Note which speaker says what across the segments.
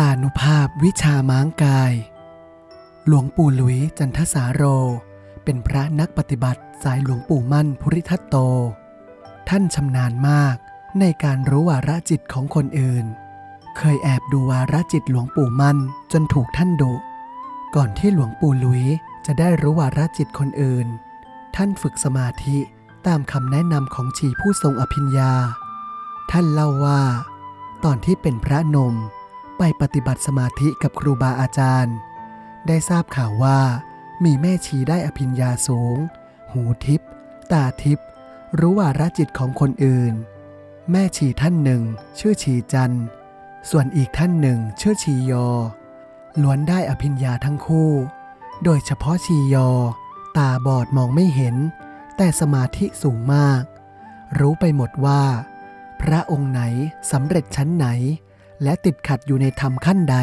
Speaker 1: อานุภาพวิชาม้างกาย หลวงปู่หลุยจันทสาโร เป็นพระนักปฏิบัติสายหลวงปู่มั่นภูริทัตโต ท่านชำนาญมากในการรู้วาระจิตของคนอื่น เคยแอบดูวาระจิตหลวงปู่มั่นจนถูกท่านดุ ก่อนที่หลวงปู่หลุยจะได้รู้วาระจิตคนอื่น ท่านฝึกสมาธิตามคำแนะนำของชีผู้ทรงอภิญญา ท่านเล่าว่า ตอนที่เป็นพระนมไปปฏิบัติสมาธิกับครูบาอาจารย์ ได้ทราบข่าวว่า มีแม่ชีได้อภิญญาสูง หูทิพย์ตาทิพย์รู้วาระจิตของคนอื่น แม่ชีท่านหนึ่ง ชื่อชีจัน ส่วนอีกท่านหนึ่ง ชื่อชียอ ล้วนได้อภิญญาทั้งคู่ โดยเฉพาะชียอ ตาบอดมองไม่เห็น แต่สมาธิสูงมาก รู้ไปหมดว่า พระองค์ไหนสำเร็จชั้นไหน และติดขัดอยู่ในธรรมขั้นใด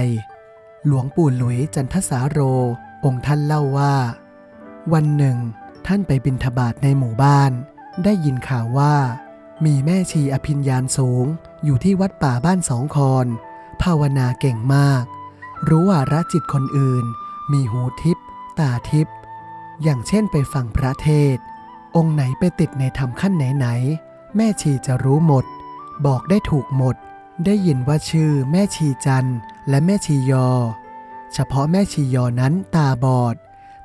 Speaker 1: หลวงปู่หลุยจันทสาโร องค์ท่านเล่าว่า วันหนึ่ง ท่านไปบิณฑบาตในหมู่บ้าน ได้ยินข่าวว่า มีแม่ชีอภิญญาณสูงอยู่ที่วัดป่าบ้านสองคอนภาวนาเก่งมาก รู้ว่าระจิตคนอื่น มีหูทิพย์ตาทิพย์อย่างเช่นไปฟังพระเทศ องค์ไหนไปติดในธรรมขั้นไหนๆ แม่ชีจะรู้หมด บอกได้ถูกหมด ได้ยินว่าชื่อแม่ชีจันและแม่ชียอ เฉพาะแม่ชียอนั้นตาบอด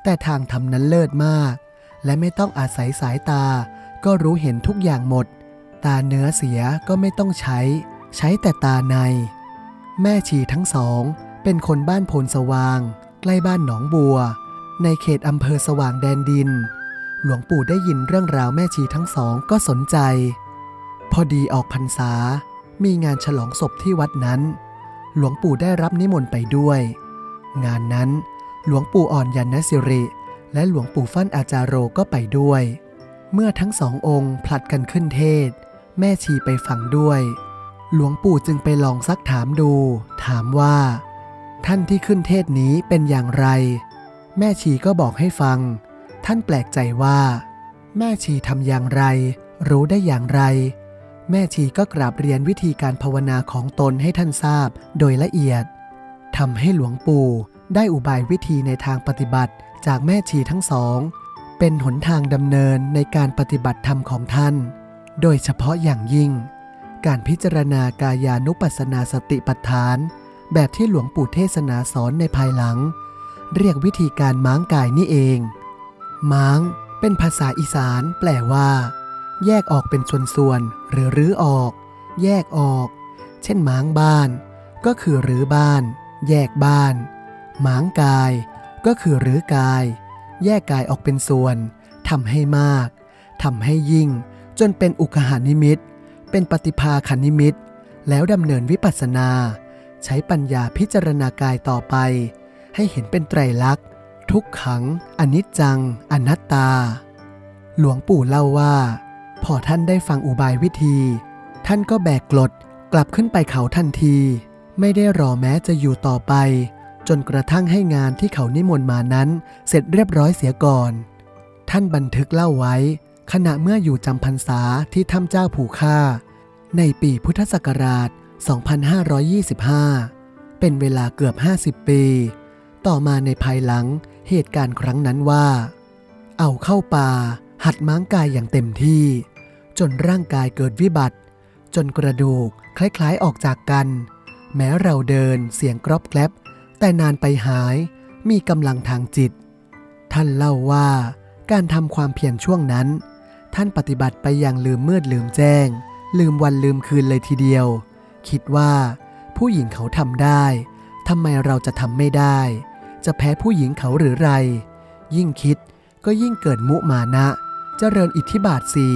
Speaker 1: แต่ทางทำนั้นเลิศมาก และไม่ต้องอาศัยสายตา ก็รู้เห็นทุกอย่างหมด ตาเนื้อเสียก็ไม่ต้องใช้ ใช้แต่ตาใน แม่ชีทั้งสอง เป็นคนบ้านโพนสว่าง ใกล้บ้านหนองบัว ในเขตอำเภอสว่างแดนดิน หลวงปู่ได้ยินเรื่องราวแม่ชีทั้งสองก็สนใจ พอดีออกพรรษา มีงานฉลองศพที่วัดนั้น หลวงปู่ได้รับนิมนต์ไปด้วย งานนั้น หลวงปู่อ่อนยันนสิริ และหลวงปู่ฟั่นอาจารโรก็ไปด้วย เมื่อทั้งสององค์ผลัดกันขึ้นเทศ แม่ชีไปฟังด้วย หลวงปู่จึงไปลองซักถามดู ถามว่า ท่านที่ขึ้นเทศนี้เป็นอย่างไร แม่ชีก็บอกให้ฟัง ท่านแปลกใจว่า แม่ชีทำอย่างไร รู้ได้อย่างไร แม่ชีก็กราบเรียนวิธีการภาวนาของตนให้ท่านทราบโดยละเอียดทำให้หลวงปู่ได้อุบายวิธีในทางปฏิบัติจากแม่ชีทั้งสอง เป็นหนทางดำเนินในการปฏิบัติธรรมของท่าน โดยเฉพาะอย่างยิ่ง การพิจารณากายานุปัสสนาสติปัฏฐาน แบบที่หลวงปู่เทศนาสอนในภายหลัง เรียกวิธีการม้างกายนี่เอง ม้างเป็นภาษาอีสานแปลว่า แยกออกเป็นส่วนๆหรือรื้อออก แยกออก เช่นม้างบ้าน ก็คือรื้อบ้าน แยกบ้านม้างกาย ก็คือรื้อกาย แยกกายออกเป็นส่วนทำให้มากทำให้ยิ่ง จนเป็นอุคหานิมิต เป็นปฏิภาคานิมิต แล้วดำเนินวิปัสสนา ใช้ปัญญาพิจารณากายต่อไป ให้เห็นเป็นไตรลักษณ์ ทุกขัง อนิจจัง อนัตตา หลวงปู่เล่าว่า พอท่านได้ฟังอุบายวิธี ท่านก็แบกกลดกลับขึ้นไปเขาทันที ไม่ได้รอแม้จะอยู่ต่อไป จนกระทั่งให้งานที่เขานิมนต์มานั้น เสร็จเรียบร้อยเสียก่อน ท่านบันทึกเล่าไว้ ขณะเมื่ออยู่จำพรรษาที่ถ้ำเจ้าผูค่า ในปีพุทธศักราช 2525 เป็นเวลาเกือบ 50 ปี ต่อมาในภายหลังเหตุการณ์ครั้งนั้นว่า เอาเข้าป่า หัดม้างกายอย่างเต็มที่ จนร่างกายเกิดวิบัติ จนกระดูกคล้ายๆออกจากกัน แม้เราเดินเสียงกรอบแกลบ แต่นานไปหายมีกำลังทางจิต ท่านเล่าว่าการทำความเพียรช่วงนั้น ท่านปฏิบัติไปอย่างลืมมืดลืมแจ้ง ลืมวันลืมคืนเลยทีเดียว คิดว่า ผู้หญิงเขาทำได้ทำไมเราจะทำไม่ได้ จะแพ้ผู้หญิงเขาหรือไร ยิ่งคิดก็ยิ่งเกิดมุมานะเจริญอิทธิบาทสี่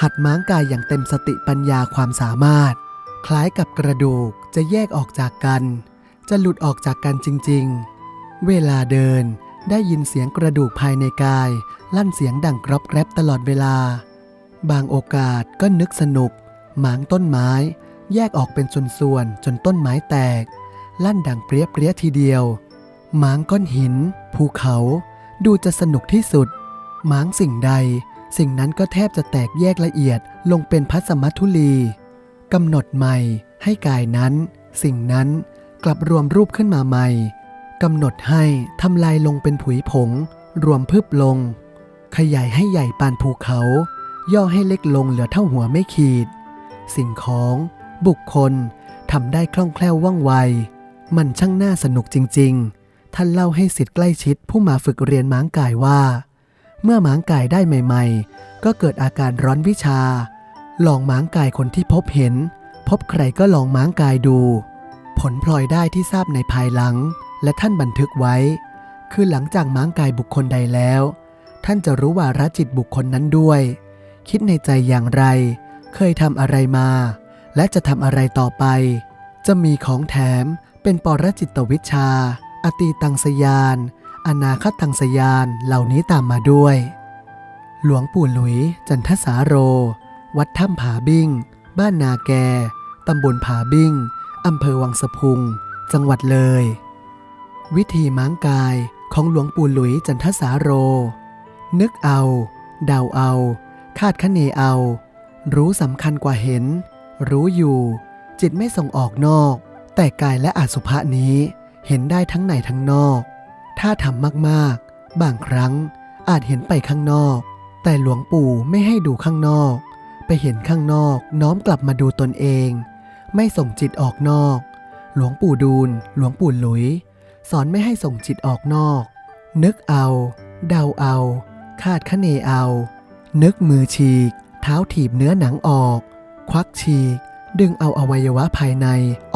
Speaker 1: หัดม้างกายอย่างเต็มสติปัญญาความสามารถ คล้ายกับกระดูกจะแยกออกจากกัน จะหลุดออกจากกันจริง ๆ เวลาเดินได้ยินเสียงกระดูกภายในกาย ลั่นเสียงดังกรอบแกรบตลอดเวลา บางโอกาสก็นึกสนุก หมางต้นไม้ แยกออกเป็นส่วนๆจนต้นไม้แตก ลั่นดังเปรี้ยเปรี้ยทีเดียวหมางก้อนหิน ภูเขาดูจะสนุกที่สุดหมางสิ่งใด สิ่งนั้นก็แทบจะแตกแยกละเอียดลงเป็นพัสมัทุลีกำหนดใหม่ให้กายนั้น สิ่งนั้นกลับรวมรูปขึ้นมาใหม่กำหนดให้ทำลายลงเป็นผุยผง รวมพึบลง ขยายให้ใหญ่ปานภูเขา ย่อให้เล็กลงเหลือเท่าหัวไม่ขีด สิ่งของ บุคคลทำได้คล่องแคล่วว่องไว มันช่างน่าสนุกจริง ๆ ท่านเล่าให้สิทธิ์ใกล้ชิดผู้มาฝึกเรียนม้างกายว่า เมื่อม้างกายได้ใหม่ ๆ ก็เกิดอาการร้อนวิชา ลองม้างกายคนที่พบเห็น พบใครก็ลองม้างกายดู ผลพลอยได้ที่ทราบในภายหลัง และท่านบันทึกไว้ คือหลังจากม้างกายบุคคลใดแล้ว ท่านจะรู้ว่าระจิตบุคคลนั้นด้วย คิดในใจอย่างไร เคยทำอะไรมา และจะทำอะไรต่อไป จะมีของแถมเป็นปรจิตวิชา อตีตังสยาน อนาคตังสยานเหล่านี้ตามมาด้วย หลวงปู่หลุย จันทสาโร วัดถ้ำผาบิ้ง บ้านนาแก ตำบลผาบิ้งอำเภอวังสะพุง จังหวัดเลย วิธีม้างกายของหลวงปู่หลุยจันทสาโร นึกเอา เดาเอา คาดคะเนเอา รู้สำคัญกว่าเห็น รู้อยู่จิตไม่ส่งออกนอก แต่กายและอสุภะนี้เห็นได้ทั้งในทั้งนอก ถ้าทำมากๆ บางครั้งอาจเห็นไปข้างนอก แต่หลวงปู่ไม่ให้ดูข้างนอก ไปเห็นข้างนอกน้อมกลับมาดูตนเอง ไม่ส่งจิตออกนอก หลวงปู่ดูล หลวงปู่หลุย สอนไม่ให้ส่งจิตออกนอก นึกเอา เดาเอา คาดคะเนเอา นึกมือฉีก เท้าถีบเนื้อหนังออก ควักฉีก ดึงเอาอวัยวะภายใน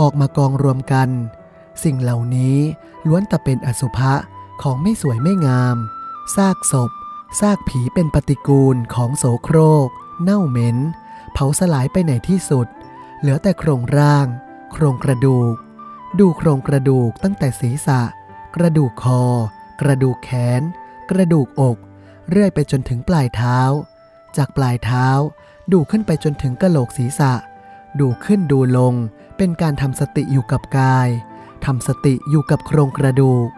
Speaker 1: ออกมากองรวมกัน สิ่งเหล่านี้ล้วนแต่เป็นอสุภะของไม่สวยไม่งาม ซากศพ ซากผีเป็นปฏิกูลของโสโครก เน่าเหม็น เผาสลายไปไหนที่สุด เหลือแต่โครงร่าง โครงกระดูก ดูโครงกระดูกตั้งแต่ศีรษะ กระดูกคอ กระดูกแขน กระดูกอก เรื่อยไปจนถึงปลายเท้า จากปลายเท้า ดูขึ้นไปจนถึงกระโหลกศีรษะ ดูขึ้นดูลง เป็นการทำสติอยู่กับกาย ทำสติอยู่กับโครงกระดูก